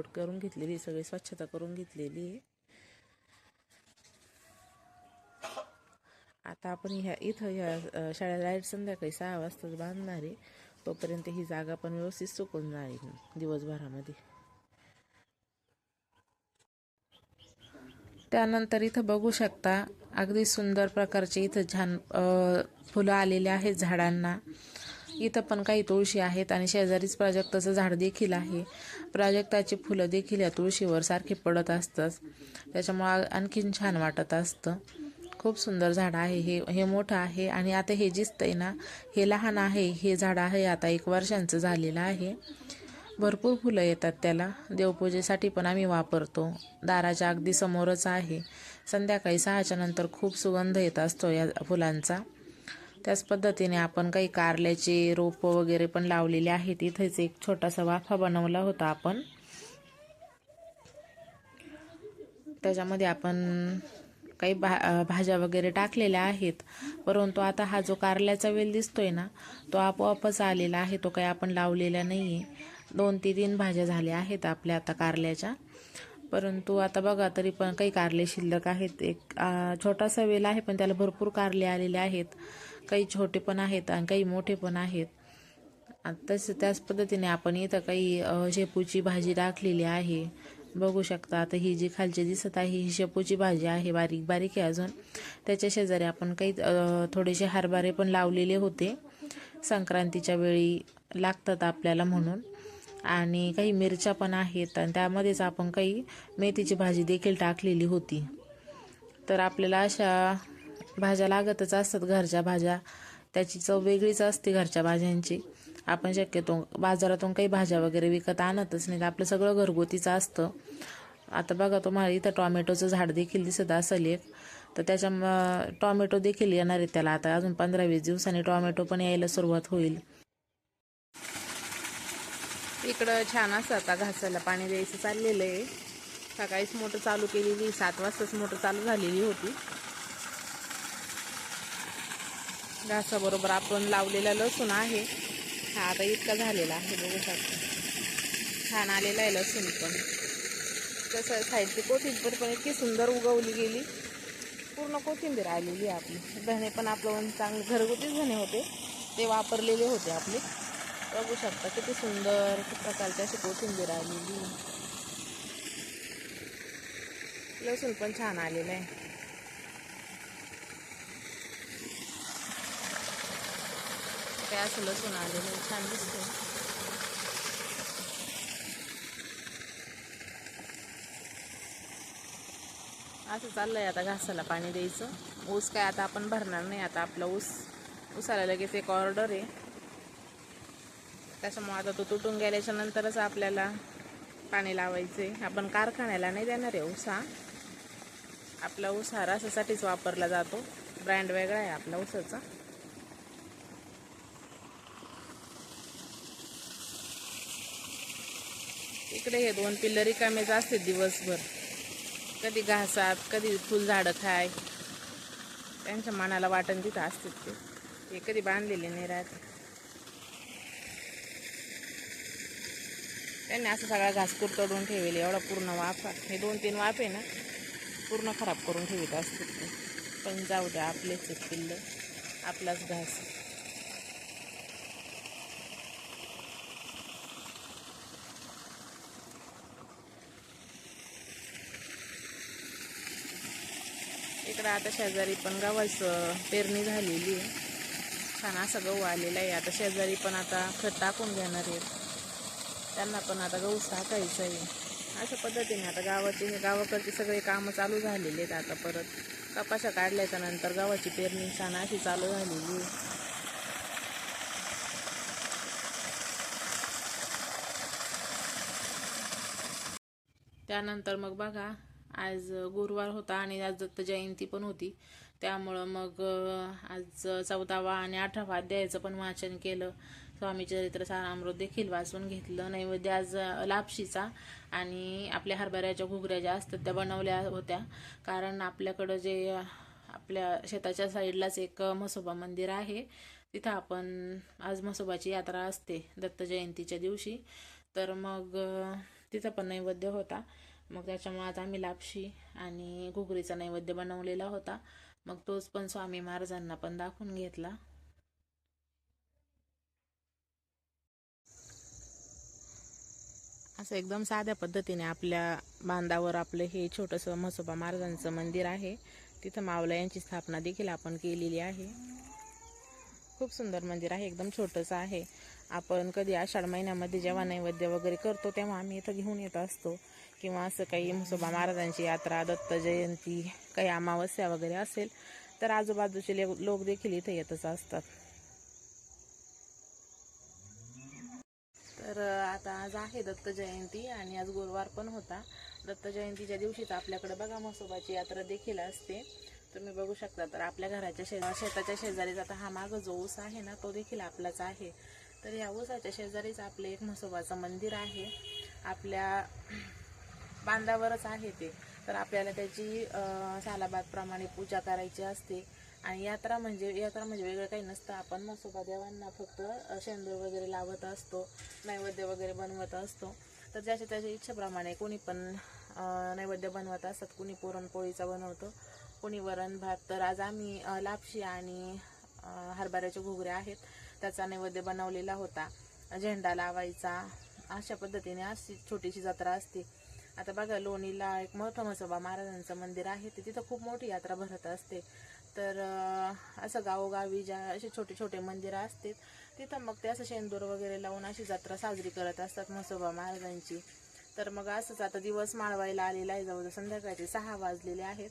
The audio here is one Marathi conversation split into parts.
सगळं करून घेतलेली सगळी स्वच्छता करून घेतलेली आहे. आता आपण ह्या इथं ह्या शाळा लाइट संध्याकाळी सहा वाजताच बांधणार आहे. तोपर्यंत ही जागा पण व्यवस्थित सुकून जाईल दिवसभरामध्ये. त्यानंतर इथं बघू शकता अगदी सुंदर प्रकारचे इथं छान फुलं आलेले आहेत झाडांना. इथं पण काही तुळशी आहेत आणि शेजारीच प्राजक्ताचं झाड देखील आहे. प्राजक्ताची फुलं देखील या तुळशीवर सारखे पडत असतात. त्याच्यामुळं आणखीन छान वाटत असतं. खूप सुंदर झाड आहे हे हे मोठं आहे आणि आता हे दिसतंय ना हे लहान आहे हे झाड आहे आता एक वर्षांचं झालेलं आहे. भरपूर फुलं येतात त्याला. देवपूजेसाठी पण आम्ही वापरतो. दाराच्या अगदी समोरच आहे. संध्याकाळी सहाच्या नंतर खूप सुगंध येत असतो या फुलांचा. त्याच पद्धतीने आपण काही कारल्याचे रोपं वगैरे पण लावलेले आहेत. इथेच एक छोटासा वाफा बनवला होता आपण. त्याच्यामध्ये आपण काही भा भाज्या वगैरे टाकलेल्या आहेत. परंतु आता हा जो कारल्याचा वेल दिसतोय ना तो आपोआपच आलेला आहे. तो काही आपण लावलेला नाही आहे दोन ते तीन भाज्या झाल्या आहेत आपल्या आता कारल्याच्या. परंतु आता बघा तरी पण काही कारले शिल्लक आहेत. एक छोटासा वेल आहे पण त्याला भरपूर कारले आलेले आहेत. काही छोटे पण आहेत आणि काही मोठे पण आहेत. तसं त्याच पद्धतीने आपण इथं काही शेपूची भाजी टाकलेली आहे. बघू शकता आता ही जी खालची दिसत आहे ही शेपूची भाजी आहे बारीक बारीक आहे अजून. त्याच्या शेजारी आपण काही थोडेसे हरभरे पण लावलेले होते. संक्रांतीच्या वेळी लागतात आपल्याला म्हणून. आणि काही मिरच्या पण आहेत आणि त्यामध्येच आपण काही मेथीची भाजी देखील टाकलेली होती. तर आपल्याला अशा भाज्या लागतच असतात घरच्या भाज्या. त्याची चव वेगळीच असते घरच्या भाज्यांची. आपण शक्यतो बाजारातून काही भाज्या वगैरे विकत आणतच नाही आपलं सगळं घरगुतीचं असतं. आता बघा तुम्हाला इथं टॉमॅटोचं झाड देखील दिसत असेल एक. तर त्याच्या टॉमॅटो देखील येणार आहे त्याला. आता अजून पंधरा वीस दिवसांनी टॉमॅटो पण यायला सुरुवात होईल. इकडं छान असं आता घासायला पाणी द्यायचं चाललेलं आहे. सकाळीच मोटर चालू केलेली सात वाजताच मोटर चालू झालेली होती. घासाबरोबर आपण लावलेला लसूण आहे. हा आता इतका झालेला आहे बघू शकता. छान आलेला आहे लसूण पण. कसं साईडची कोथिंबीर पण इतकी सुंदर उगवली गेली. पूर्ण कोथिंबीर आलेली आहे आपली. धणे पण आपलं चांगले घरगुतीच धणे होते. ते वापरलेले होते आपले. बघू शकता किती सुंदर प्रकारची अशी कोथिंबीर आलेली. लसूण पण छान आलेलं आहे. काय असं लसूण आलेलं छान दिसतंय. असं चाललंय आता घासाला पाणी द्यायचं. ऊस काय आता आपण भरणार नाही आता आपला ऊस ऊसाला लगेच एक ऑर्डर आहे. त्याच्यामुळे आता तो तुटून गेल्याच्या नंतरच आपल्याला पाणी लावायचं आहे आपण कारखान्याला नाही देणार आहे ऊसा आपला ऊस हा रसासाठीच वापरला जातो. ब्रँड वेगळा आहे आपला ऊसाचा. इकडे हे दोन पिल्लर रिकामेच असते दिवसभर. कधी घासात कधी फुलझाडं खाय. त्यांच्या मनाला वाटण तिथं असते ते. हे कधी बांधलेले नाही राहते. त्यांनी असं सगळा घास कुरतडून ठेवले एवढा पूर्ण वाफा. हे दोन तीन वाफ आहे ना पूर्ण खराब करून ठेवित असते ते. पण जाऊ द्या आपलेच पिल्लं. आपलाच घास. इकडं आता शेजारी पण गव्हाचं पेरणी झालेली आहे. छान असा गहू आलेला आहे. आता शेजारी पण आता खत टाकून घेणार आहेत. त्यांना पण आता गहू टाकायचं आहे. अशा पद्धतीने आता गावाचे गावाकडचे सगळे कामं चालू झालेले आहेत आता परत. कपाशा काढल्याच्या नंतर गव्हाची पेरणी छान अशी चालू झालेली आहे. त्यानंतर मग बघा आज गुरुवार होता आणि आज दत्त जयंती पण होती. त्यामुळं मग आज चौदावा आणि आठवा अध्यायाचं पण वाचन केलं. स्वामी चरित्र सारामृत देखील वाचून घेतलं. नैवेद्य आज लापशीचा आणि आपल्या हरभऱ्याच्या घुगऱ्या ज्या असतात त्या बनवल्या होत्या. कारण आपल्याकडं जे आपल्या शेताच्या साईडलाच एक म्हसोबा मंदिर आहे. तिथं आपण आज म्हसोबाची यात्रा असते दत्त जयंतीच्या दिवशी. तर मग तिथं पण नैवेद्य होता. मग त्याच्यामुळे आता आम्ही लापशी आणि घुगरीचा नैवेद्य बनवलेला होता. मग तोच पण स्वामी महाराजांना पण दाखवून घेतला. असं एकदम साध्या पद्धतीने आपल्या बांधावर आपलं हे छोटंसं म्हसोबा महाराजांचं मंदिर आहे. तिथं मावला यांची स्थापना देखील आपण केलेली आहे. खूप सुंदर मंदिर आहे एकदम छोटंसं आहे. आपण कधी आषाढ महिन्यामध्ये जेव्हा नैवेद्य वगैरे करतो तेव्हा आम्ही इथं घेऊन येत असतो. किंवा असं काही म्हसोबा महाराजांची यात्रा दत्त जयंती काही अमावस्या वगैरे असेल तर आजूबाजूचे ले- लोक देखील इथे येतच असतात. तर आता आज आहे दत्त जयंती आणि आज गुरुवार पण होता. दत्त जयंतीच्या दिवशीच आपल्याकडे बघा म्हसोबाची यात्रा देखील असते. तुम्ही बघू शकता तर आपल्या घराच्या शेजा शेताच्या शेजारीच आता हा माग जो ऊस आहे ना तो देखील आपलाच आहे. तर या ऊसाच्या शेजारीच आपलं एक म्हसोबाचं मंदिर आहे. आपल्या बांधावरच आहे ते. तर आपल्याला त्याची सालाबादप्रमाणे पूजा करायची असते. आणि यात्रा म्हणजे यात्रा म्हणजे वेगळं काही नसतं. आपण मसोबा देवांना फक्त शेंदूर वगैरे लावत असतो. नैवेद्य वगैरे बनवत असतो. तर ज्याच्या त्याच्या इच्छेप्रमाणे कोणी पण नैवेद्य बनवत असतात. कोणी पुरणपोळीचा बनवतो. कोणी वरण भात. तर आज आम्ही लापशी आणि हरभऱ्याचे हरभऱ्याच्या घुगऱ्या आहेत. त्याचा नैवेद्य बनवलेला होता. झेंडा लावायचा. अशा पद्धतीने अशी छोटीशी जत्रा असते. आता बघा लोणीला एक मोठं म्हसोबा महाराजांचं मंदिर आहे. ते तिथं खूप मोठी यात्रा भरत असते. तर असं गावोगावी ज्या असे छोटे छोटे मंदिरं असतात तिथं मग ते असं शेंदूर वगैरे लावून अशी जत्रा साजरी करत असतात म्हसोबा महाराजांची. तर मग असंच आता दिवस माळवायला आलेला आहे. जवळजवळ संध्याकाळचे सहा वाजलेले आहेत.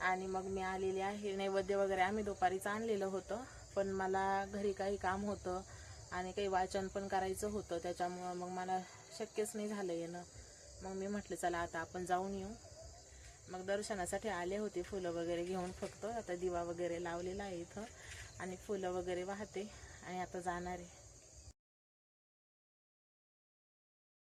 आणि मग मी आलेले आहे. नैवेद्य वगैरे आम्ही दुपारीच आणलेलं होतं. पण मला घरी काही काम होतं आणि काही वाचन पण करायचं होतं. त्याच्यामुळं मग मला शक्यच नाही झालं येणं. मग मी म्हटलं चला आता आपण जाऊन येऊ. मग दर्शनासाठी आले होते फुलं वगैरे घेऊन फक्त. आता दिवा वगैरे लावलेला आहे इथं आणि फुलं वगैरे वाहते आणि आता जाणार आहे.